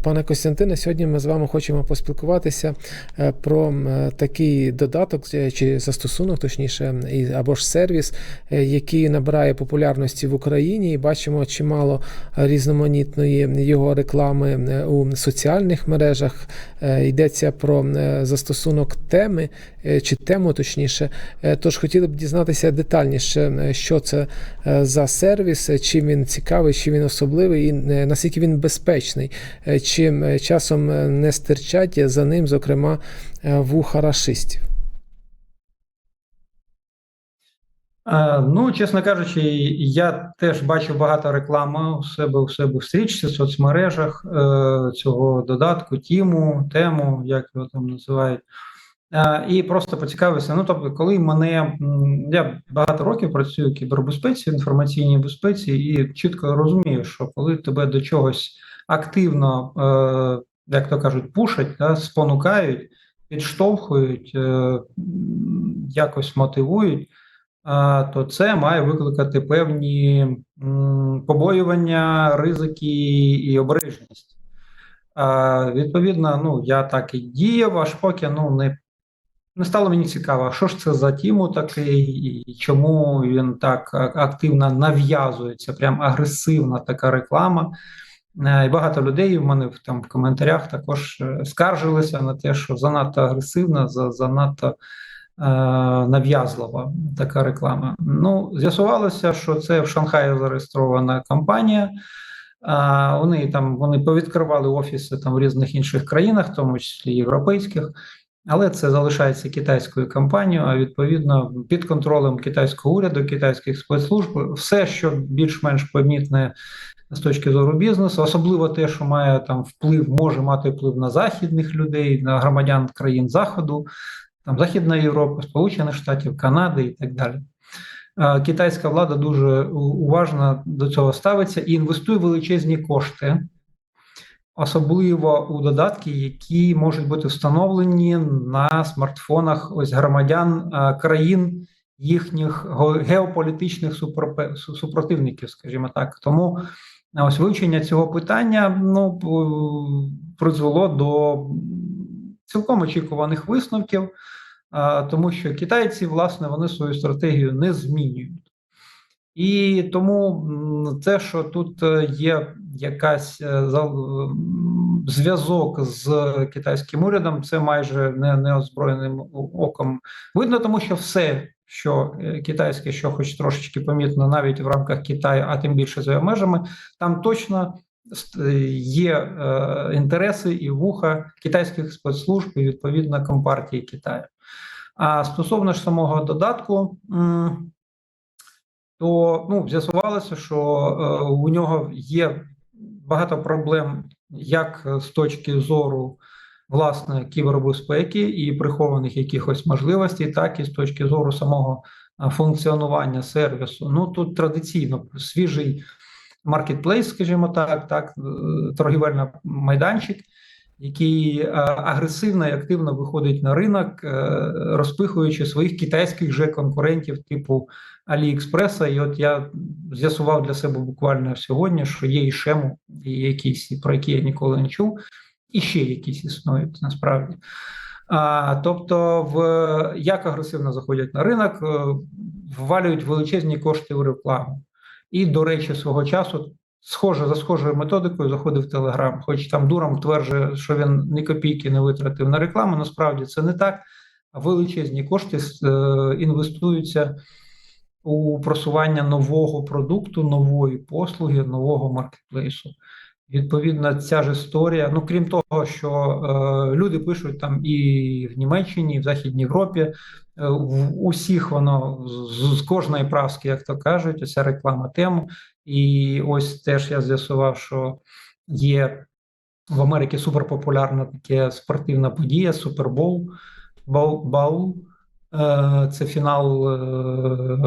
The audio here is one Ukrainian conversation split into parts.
Пане Костянтине, сьогодні ми з вами хочемо поспілкуватися е, про такий додаток е, чи застосунок, точніше, або ж сервіс, е, який набирає популярності в Україні, і бачимо чимало різноманітної його реклами е, у соціальних мережах. Е, Йдеться про е, застосунок теми е, чи тему, точніше. Е, Тож хотіли б дізнатися детальніше, е, що це е, за сервіс, е, чим він цікавий, чим він особливий, і е, наскільки він безпечний. Чим е, часом е, не стирчать за ним, зокрема, е, вуха рашистів. Е, Ну, чесно кажучи, я теж бачив багато реклами у себе у себе в стрічці, в соцмережах цього додатку, тіму, тему, як його там називають. І просто поцікавився. Ну, тобто, коли мене я багато років працюю в кібербезпеці, інформаційній безпеці, і чітко розумію, що коли тебе до чогось активно, е, як то кажуть, пушать, да, спонукають, підштовхують, е, якось мотивують то це має викликати певні побоювання, ризики і обережність. Відповідно, ну я так і діяв, аж поки ну не, не стало мені цікаво, що ж це за тіму такий, і чому він так активно нав'язується, прям агресивна така реклама. Е, І багато людей в мене там в коментарях також е, скаржилися на те, що занадто агресивна, занадто е, нав'язлива така реклама. Ну, з'ясувалося, що це в Шанхаї зареєстрована компанія. Е, Вони там вони повідкривали офіси там в різних інших країнах, в тому числі європейських, але це залишається китайською компанією, а відповідно під контролем китайського уряду, китайських спецслужб, все, що більш-менш помітне з точки зору бізнесу, особливо те, що має там вплив, може мати вплив на західних людей, на громадян країн Заходу, там Західної Європи, Сполучених Штатів, Канади і так далі. Китайська влада дуже уважно до цього ставиться і інвестує величезні кошти, особливо у додатки, які можуть бути встановлені на смартфонах ось громадян е, країн їхніх геополітичних супротивників, скажімо так. Тому е, ось вивчення цього питання ну, призвело до цілком очікуваних висновків. Тому що китайці, власне, вони свою стратегію не змінюють. І тому те, що тут е, є якась е, м, зв'язок з китайським урядом, це майже не неозброєним оком видно, тому що все, що е, китайське, що хоч трошечки помітно, навіть в рамках Китаю, а тим більше за межами, там точно є е, інтереси і вуха китайських спецслужб і відповідно компартії Китаю. А стосовно ж самого додатку, то ну, з'ясувалося, що е, у нього є багато проблем як з точки зору власне кібербезпеки і прихованих якихось можливостей, так і з точки зору самого е, функціонування сервісу. Ну тут традиційно свіжий маркетплейс, скажімо так, так, е, торгівельний майданчик, який е, агресивно і активно виходить на ринок, е, розпихуючи своїх китайських же конкурентів типу Аліекспреса. І от я з'ясував для себе буквально сьогодні, що є і Шему, і якісь, про які я ніколи не чув, і ще якісь існують насправді. А, тобто, в як агресивно заходять на ринок, е, ввалюють величезні кошти в рекламу. І, до речі, свого часу схоже за схожою методикою заходив в Телеграм, хоч там дуром тверджує, що він ні копійки не витратив на рекламу. Насправді це не так. А величезні кошти е, інвестуються у просування нового продукту, нової послуги, нового маркетплейсу. Відповідно, ця ж історія. Ну крім того, що е, люди пишуть там і в Німеччині, і в Західній Європі. е, В усіх воно з, з кожної праски, як то кажуть, оця реклама тему. І ось теж я з'ясував, що є в Америці суперпопулярна така спортивна подія Супербол, Боул. Е, Це фінал е,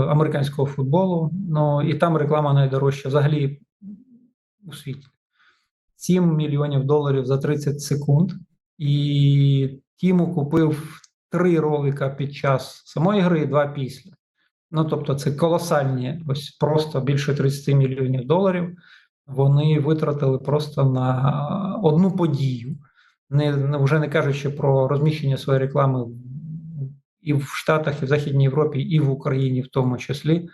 американського футболу. Ну і там реклама найдорожча взагалі у світі. 7 мільйонів доларів за 30 секунд. І Тіму купив три ролика під час самої гри, і два після. Ну тобто, це колосальні, ось просто більше 30 мільйонів доларів. вони витратили просто на одну подію, не, вже не кажучи про розміщення своєї реклами і в Штатах, і в Західній Європі, і в Україні, в тому числі.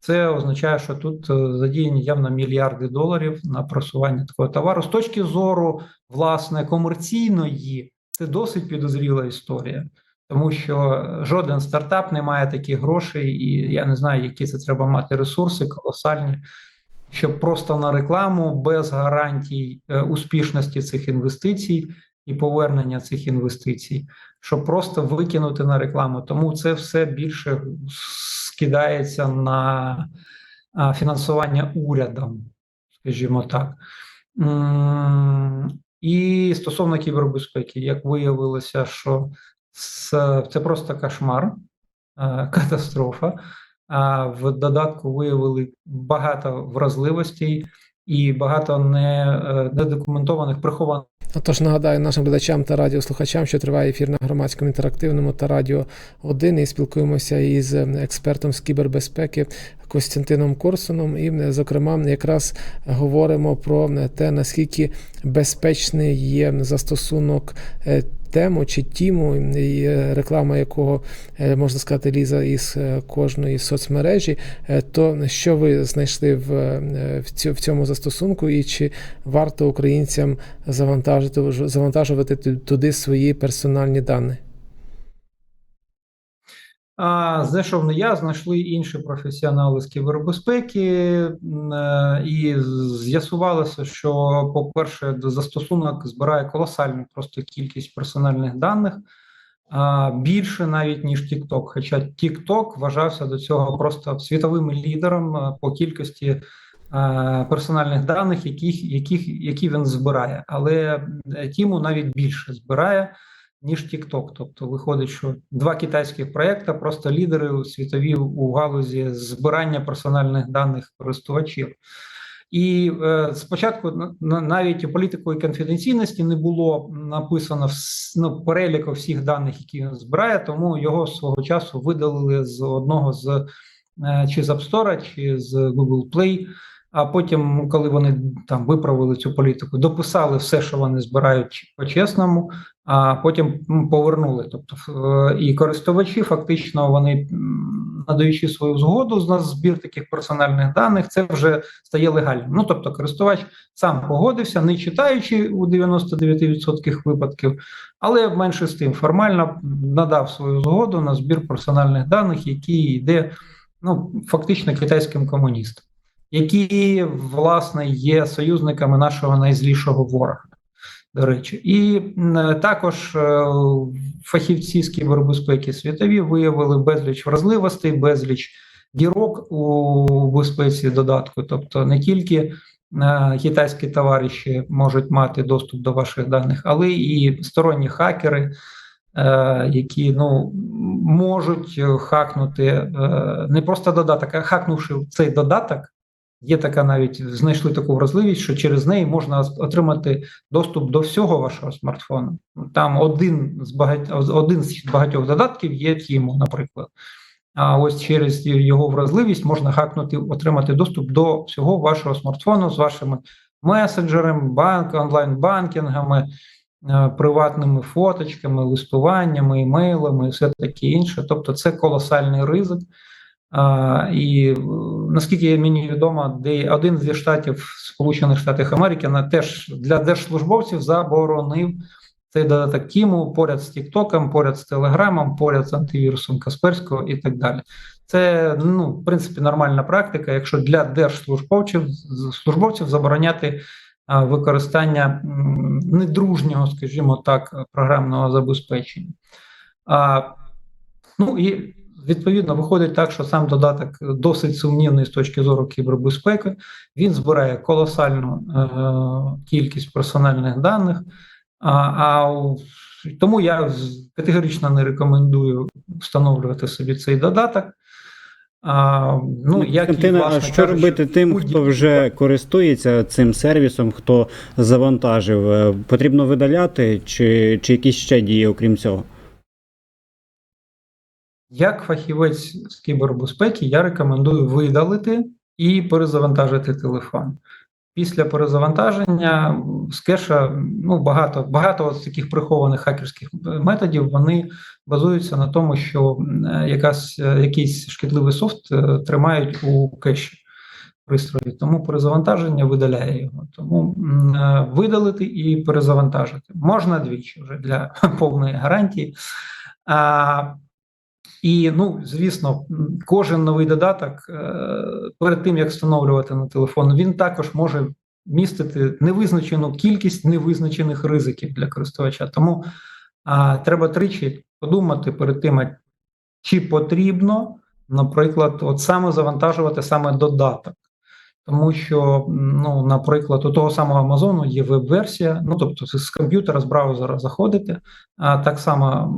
Це означає, що тут е, задіяні явно мільярди доларів на просування такого товару. З точки зору власне комерційної, це досить підозріла історія, тому що жоден стартап не має таких грошей, і я не знаю, які це треба мати ресурси колосальні, щоб просто на рекламу без гарантій е, успішності цих інвестицій і повернення цих інвестицій, щоб просто викинути на рекламу. Тому це все більше скидається на фінансування урядом, скажімо так. І стосовно кібербезпеки, як виявилося, що це, просто кошмар, е, катастрофа. В додатку виявили багато вразливостей і багато е, недокументованих прихованих. Отож, нагадаю нашим глядачам та радіослухачам, що триває ефір на громадському інтерактивному та радіо 1 і спілкуємося із експертом з кібербезпеки Костянтином Корсуном. І, зокрема, якраз говоримо про те, наскільки безпечний є застосунок е, тему чи тіму, і е, реклама якого е, можна сказати ліза із е, кожної соцмережі. То що ви знайшли в, в цьому застосунку, і чи варто українцям завантажити завантажувати туди свої персональні дані? А знайшов не я, знайшли інші професіонали з кібербезпеки, е, і з'ясувалося, що, по-перше, застосунок збирає колосальну просто кількість персональних даних, більше навіть ніж TikTok. Хоча TikTok вважався до цього просто світовим лідером е, по кількості е, персональних даних, яких, яких, які він збирає. Але Тіму навіть більше збирає ніж TikTok. Тобто виходить, що два китайських проекти просто лідери світові у галузі збирання персональних даних користувачів. І е, спочатку на- на- навіть у політикою конфіденційності не було написано вс- ну, переліку всіх даних, які він збирає, тому його свого часу видалили з одного з е, чи з App Store, чи з Google Play. А потім, коли вони там виправили цю політику, дописали все, що вони збирають по-чесному, а потім повернули. Тобто, е, і користувачі фактично вони надаючи свою згоду з нас збір таких персональних даних, це вже стає легальним. Ну тобто, користувач сам погодився, не читаючи у 99% випадків, але менше з тим формально надав свою згоду на збір персональних даних, який йде ну фактично китайським комуністам, які власне є союзниками нашого найзлішого ворога речі, і також е, фахівці з кібербезпеки світові виявили безліч вразливостей, безліч дірок у безпеці додатку. Тобто не тільки е, китайські товариші можуть мати доступ до ваших даних, але і сторонні хакери, е, які ну можуть хакнути не просто додаток, а хакнувши цей додаток. Є така навіть знайшли таку вразливість, що через неї можна отримати доступ до всього вашого смартфону. Там один з багать... один з багатьох додатків є Тіму, наприклад. А ось через його вразливість можна хакнути, отримати доступ до всього вашого смартфону з вашими месенджерами, банк, онлайн-банкінгами, е, приватними фоточками, листуваннями, імейлами і все таке інше. Тобто, це колосальний ризик. А, і е, наскільки мені відомо, де один зі штатів Сполучених Штатів Америки на теж для держслужбовців заборонив цей додаток Тіму поряд з Тіктоком, поряд з Телеграмом, поряд з антивірусом Касперського і так далі. Це ну, в принципі нормальна практика, якщо для держслужбовців службовців забороняти а, використання недружнього, скажімо так, програмного забезпечення. А, ну і Відповідно, виходить так, що сам додаток досить сумнівний з точки зору кібербезпеки. Він збирає колосальну е, кількість персональних даних. А, а тому я категорично не рекомендую встановлювати собі цей додаток. А, ну, як і, Костянтина, власне що кажучи, робити тим, хто вже користується цим сервісом, хто завантажив? Е, Потрібно видаляти, чи, чи якісь ще дії, окрім цього? Як фахівець з кібербезпеки, я рекомендую видалити і перезавантажити телефон. після перезавантаження з кеша ну багато багато з таких прихованих хакерських методів вони базуються на тому, що якась е, якийсь шкідливий софт е, тримають у кеші пристрої. Тому перезавантаження видаляє його. Тому е, видалити і перезавантажити можна двічі вже для повної гарантії. І ну, звісно, кожен новий додаток е, перед тим як встановлювати на телефон, він також може містити невизначену кількість невизначених ризиків для користувача. Тому а, треба тричі подумати перед тим, чи потрібно, наприклад, от саме завантажувати саме додаток. Тому що, ну, наприклад, у того самого Амазону є веб-версія, ну тобто з комп'ютера, з браузера заходите, а так само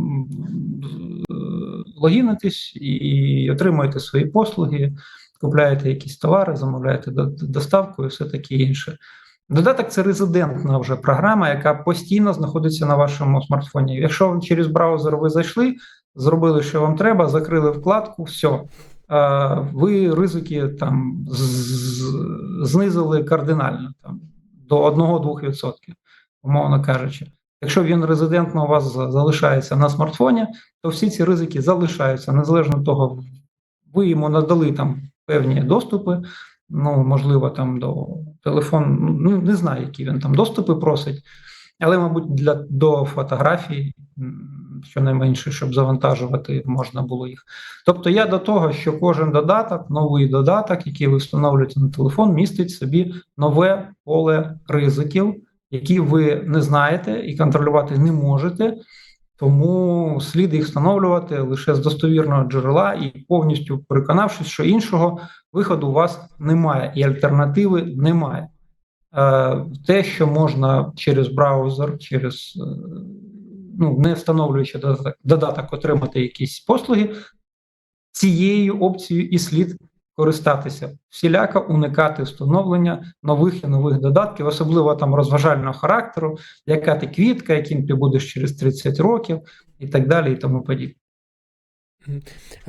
логінитесь і, отримуєте свої послуги, купляєте якісь товари, замовляєте до- до- доставку і все таке інше. Додаток це резидентна вже програма, яка постійно знаходиться на вашому смартфоні. Якщо через браузер ви зайшли, зробили, що вам треба, закрили вкладку, все. Ви ризики там знизили кардинально там, до 1-2%, умовно кажучи. Якщо він резидентно у вас залишається на смартфоні, то всі ці ризики залишаються, незалежно від того, ви йому надали там певні доступи, ну, можливо, там до телефону, ну не знаю, які він там доступи просить, але, мабуть, для до фотографій, щонайменше, щоб завантажувати можна було їх. Тобто я до того, що кожен додаток, новий додаток, який ви встановлюєте на телефон, містить собі нове поле ризиків, які ви не знаєте і контролювати не можете. Тому слід їх встановлювати лише з достовірного джерела і повністю переконавшись, що іншого виходу у вас немає і альтернативи немає. Е, Те, що можна через браузер, через е, ну, не встановлюючи додаток, додаток, отримати якісь послуги, цією опцією і слід користатися, всіляко уникати встановлення нових і нових додатків, особливо там розважального характеру, яка ти квітка, яким ти будеш через 30 років, і так далі, і тому подібне.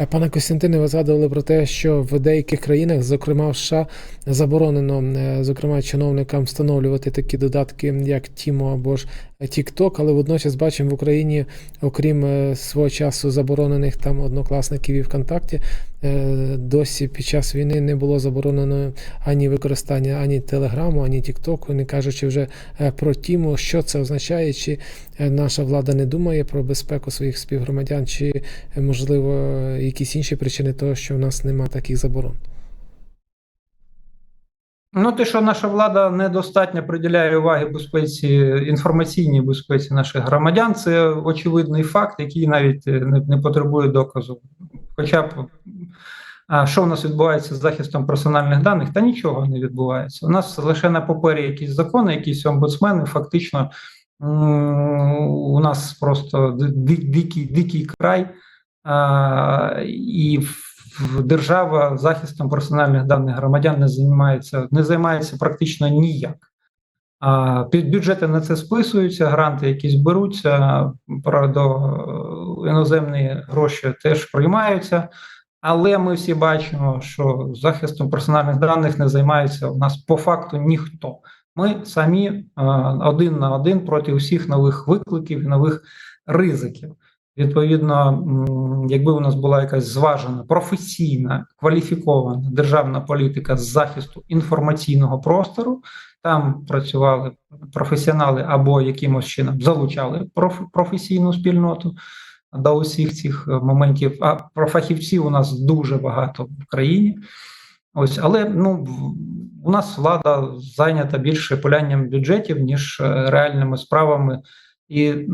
Пане Костянтине, ви згадували про те, що в деяких країнах, зокрема в США, заборонено, е, зокрема, чиновникам встановлювати такі додатки, як Тімо або ж TikTok, але водночас бачимо в Україні, окрім е, свого часу заборонених там однокласників і ВКонтакті, е, досі під час війни не було заборонено ані використання ані Телеграму, ані Тіктоку, не кажучи вже про Тіму, що це означає, чи наша влада не думає про безпеку своїх співгромадян, чи е, можливо якісь інші причини того, що в нас нема таких заборон. Ну, те, що наша влада недостатньо приділяє уваги безпеці, інформаційній безпеці наших громадян, це очевидний факт, який навіть не, не потребує доказу. Хоча б а, що в нас відбувається з захистом персональних даних, та нічого не відбувається. У нас лише на папері якісь закони, якісь омбудсмени, фактично у нас просто ди- дикий, дикий край, і держава захистом персональних даних громадян не займається, не займається практично ніяк. Під бюджети на це списуються, гранти якісь беруться, правда, іноземні гроші теж приймаються. Але ми всі бачимо, що захистом персональних даних не займається у нас по факту ніхто. Ми самі один на один проти усіх нових викликів і нових ризиків. Відповідно, якби у нас була якась зважена, професійна, кваліфікована державна політика з захисту інформаційного простору, там працювали професіонали або якимось чином залучали проф- професійну спільноту до усіх цих е, моментів. А про фахівців у нас дуже багато в країні. Ось, але ну у нас влада зайнята більше полянням бюджетів, ніж е, реальними справами. І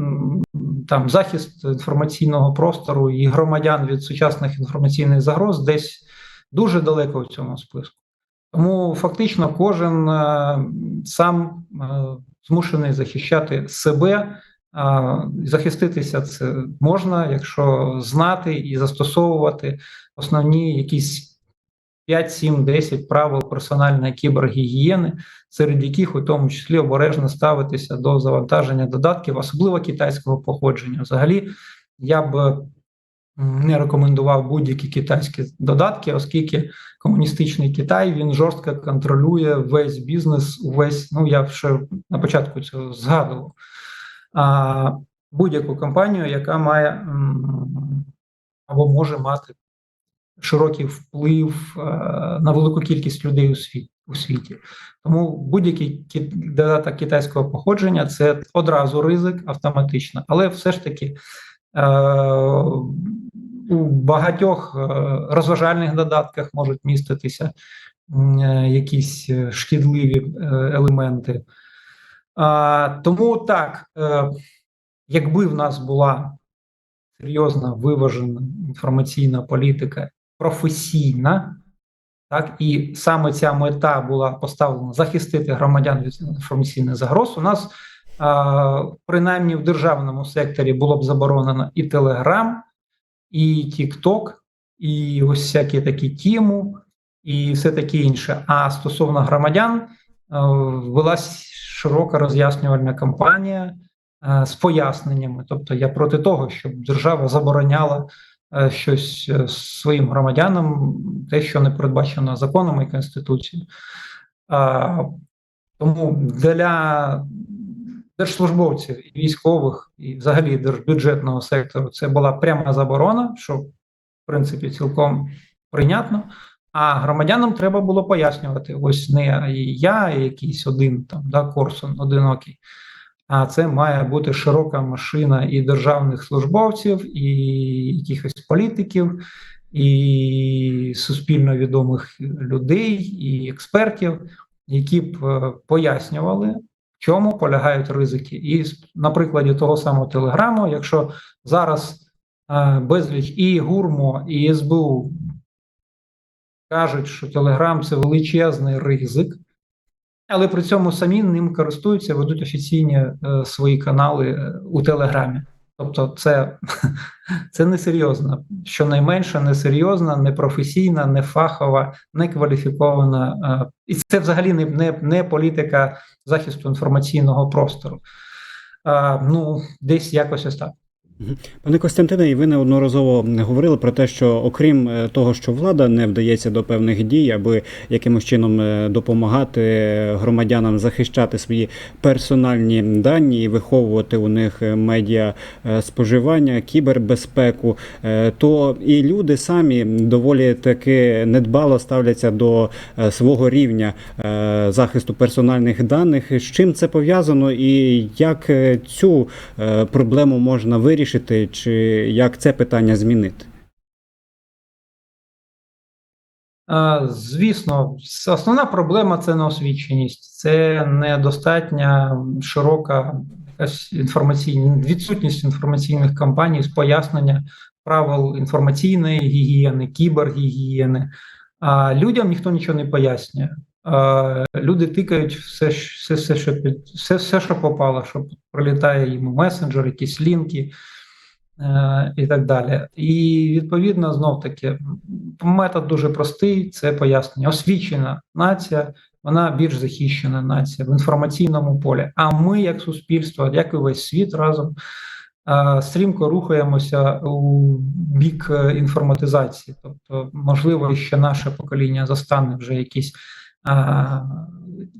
там захист інформаційного простору і громадян від сучасних інформаційних загроз десь дуже далеко в цьому списку. Тому фактично кожен е, сам е, змушений захищати себе. А, Захиститися це можна, якщо знати і застосовувати основні якісь 5, 7, 10 правил персональної кібергігієни, серед яких у тому числі обережно ставитися до завантаження додатків, особливо китайського походження. Взагалі, я б не рекомендував будь-які китайські додатки, оскільки комуністичний Китай він жорстко контролює весь бізнес, увесь, ну я ще на початку цього згадував. Будь-яку компанію, яка має або може мати широкий вплив е, на велику кількість людей у світі. У світі. Тому будь-який додаток китайського походження це одразу ризик автоматично, але все ж таки е, у багатьох е, розважальних додатках можуть міститися якісь шкідливі елементи. Тому так, якби в нас була серйозна виважена інформаційна політика, професійна, так і саме ця мета була поставлена захистити громадян від інформаційних загроз. У нас а, принаймні в державному секторі було б заборонено і Телеграм, і Тікток, і ось всякі такі тіму, і все таке інше. А стосовно громадян, е, велась широка роз'яснювальна кампанія е, з поясненнями. Тобто я проти того, щоб держава забороняла щось е, своїм громадянам, те, що не передбачено законом і конституцією. Тому для держслужбовців і військових, і взагалі держбюджетного сектору це була пряма заборона, що в принципі цілком прийнятно. А громадянам треба було пояснювати: ось не я, якийсь один там да, Корсун одинокий. А це має бути широка машина і державних службовців, і якихось політиків, і суспільно відомих людей, і експертів, які б е, пояснювали, в чому полягають ризики. І на прикладі того самого Телеграму, якщо зараз е, безліч і ГУРМО, і СБУ кажуть, що Телеграм це величезний ризик, але при цьому самі ним користуються, ведуть офіційні е, свої канали е, у Телеграмі. Тобто, це, це несерйозно, щонайменше несерйозна, непрофесійна, нефахова, некваліфікована. е, І це взагалі не, не, не політика захисту інформаційного простору. Е, Ну, десь якось ось так. Пане Костянтине, і ви неодноразово говорили про те, що окрім е, того, що влада не вдається до певних дій, аби якимось чином е, допомагати громадянам захищати свої персональні дані і виховувати у них е, медіа споживання, кібербезпеку, то і люди самі доволі таки недбало ставляться до свого рівня захисту персональних даних. З чим це пов'язано, і як цю проблему можна вирішити, чи як це питання змінити? Звісно, основна проблема це неосвіченість, це недостатня широка інформаційна відсутність інформаційних кампаній з пояснення правил інформаційної гігієни, кібергігієни. А людям ніхто нічого не пояснює. Люди тикають все, все, все, що все, все, що попало, що прилітає їм месенджер, якісь лінки і так далі. І відповідно, знов таки, метод дуже простий: це пояснення. Освічена нація, вона більш захищена нація в інформаційному полі. А ми, як суспільство, як і весь світ разом. е, Стрімко рухаємося у бік е, інформатизації, тобто, можливо, ще наше покоління застане вже якісь а,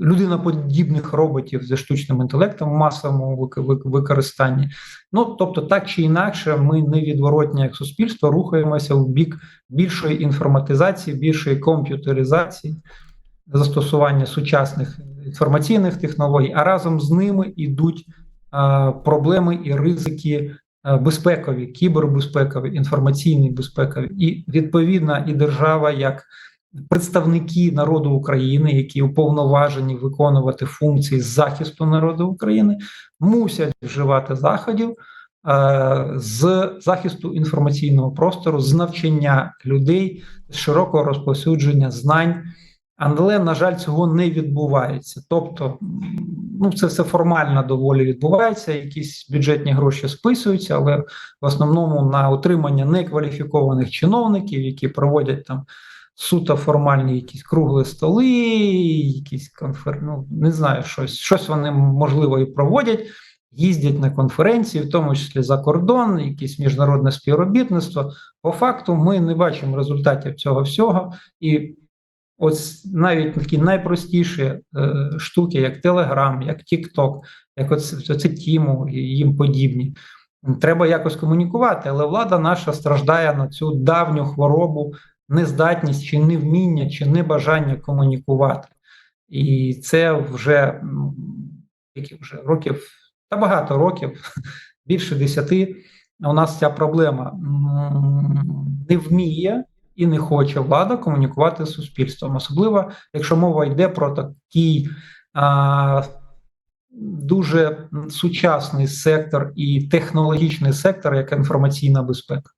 людиноподібних роботів зі штучним інтелектом в масовому вик- вик- використанні. Ну тобто, так чи інакше, ми невідворотні як суспільство рухаємося в бік більшої інформатизації, більшої комп'ютеризації, застосування сучасних інформаційних технологій, а разом з ними йдуть а, проблеми і ризики. Безпекові, кібербезпекові, інформаційні безпекові, і відповідна і держава як представники народу України, які уповноважені виконувати функції захисту народу України, мусять вживати заходів е, з захисту інформаційного простору, з навчання людей, з широкого розповсюдження знань. Але, на жаль, цього не відбувається. Тобто, ну це все формально доволі відбувається. Якісь бюджетні гроші списуються, але в основному на утримання некваліфікованих чиновників, які проводять там суто формальні якісь кругли столи, якісь конфер... ну, не знаю, щось, щось вони можливо і проводять, їздять на конференції, в тому числі за кордон, якісь міжнародне співробітництво. По факту, ми не бачимо результатів цього всього. І ось навіть такі найпростіші е, штуки, як Telegram, як TikTok, як оце, оце Тіму і їм подібні. Треба якось комунікувати, але влада наша страждає на цю давню хворобу, нездатність чи невміння, чи небажання комунікувати. І це вже які вже років та багато років, більше десяти. У нас ця проблема не вміє і не хоче влада комунікувати з суспільством, особливо якщо мова йде про такий а, дуже сучасний сектор і технологічний сектор, як інформаційна безпека.